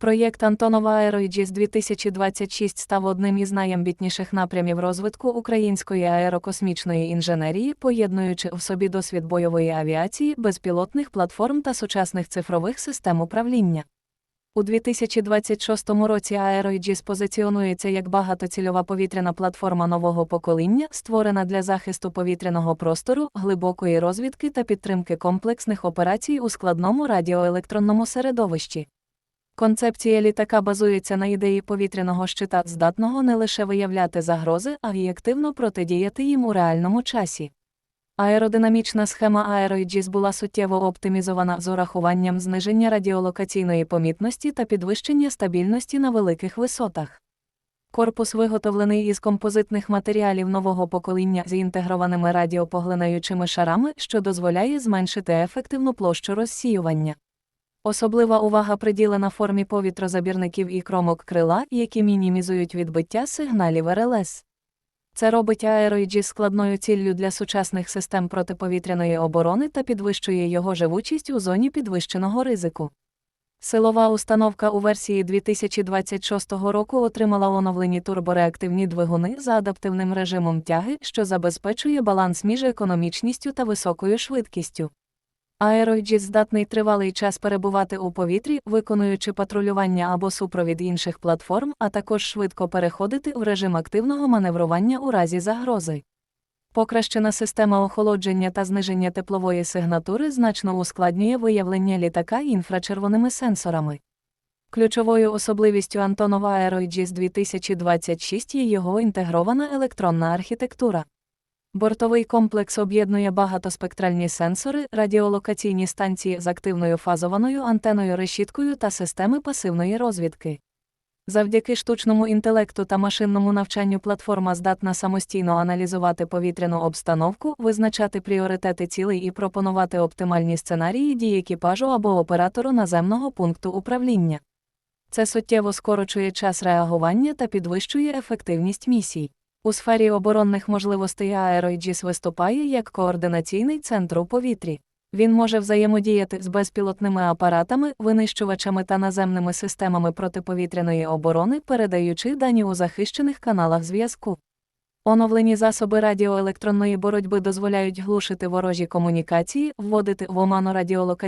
Проєкт Антонова Аероїджіс 2026 став одним із найамбітніших напрямів розвитку української аерокосмічної інженерії, поєднуючи в собі досвід бойової авіації, безпілотних платформ та сучасних цифрових систем управління. У 2026 році Аероїджіс позиціонується як багатоцільова повітряна платформа нового покоління, створена для захисту повітряного простору, глибокої розвідки та підтримки комплексних операцій у складному радіоелектронному середовищі. Концепція літака базується на ідеї повітряного щита, здатного не лише виявляти загрози, а й активно протидіяти їм у реальному часі. Аеродинамічна схема Aeroaegis була суттєво оптимізована з урахуванням зниження радіолокаційної помітності та підвищення стабільності на великих висотах. Корпус виготовлений із композитних матеріалів нового покоління з інтегрованими радіопоглинаючими шарами, що дозволяє зменшити ефективну площу розсіювання. Особлива увага приділена формі повітрозабірників і кромок крила, які мінімізують відбиття сигналів РЛС. Це робить аероїджі складною ціллю для сучасних систем протиповітряної оборони та підвищує його живучість у зоні підвищеного ризику. Силова установка у версії 2026 року отримала оновлені турбореактивні двигуни за адаптивним режимом тяги, що забезпечує баланс між економічністю та високою швидкістю. Аероїджіс здатний тривалий час перебувати у повітрі, виконуючи патрулювання або супровід інших платформ, а також швидко переходити в режим активного маневрування у разі загрози. Покращена система охолодження та зниження теплової сигнатури значно ускладнює виявлення літака інфрачервоними сенсорами. Ключовою особливістю Антонова Aeroaegis 2026 є його інтегрована електронна архітектура. Бортовий комплекс об'єднує багатоспектральні сенсори, радіолокаційні станції з активною фазованою антеною решіткою та системи пасивної розвідки. Завдяки штучному інтелекту та машинному навчанню платформа здатна самостійно аналізувати повітряну обстановку, визначати пріоритети цілей і пропонувати оптимальні сценарії дій екіпажу або оператору наземного пункту управління. Це суттєво скорочує час реагування та підвищує ефективність місій. У сфері оборонних можливостей Aeroaegis виступає як координаційний центр у повітрі. Він може взаємодіяти з безпілотними апаратами, винищувачами та наземними системами протиповітряної оборони, передаючи дані у захищених каналах зв'язку. Оновлені засоби радіоелектронної боротьби дозволяють глушити ворожі комунікації, вводити в оману радіолокаційні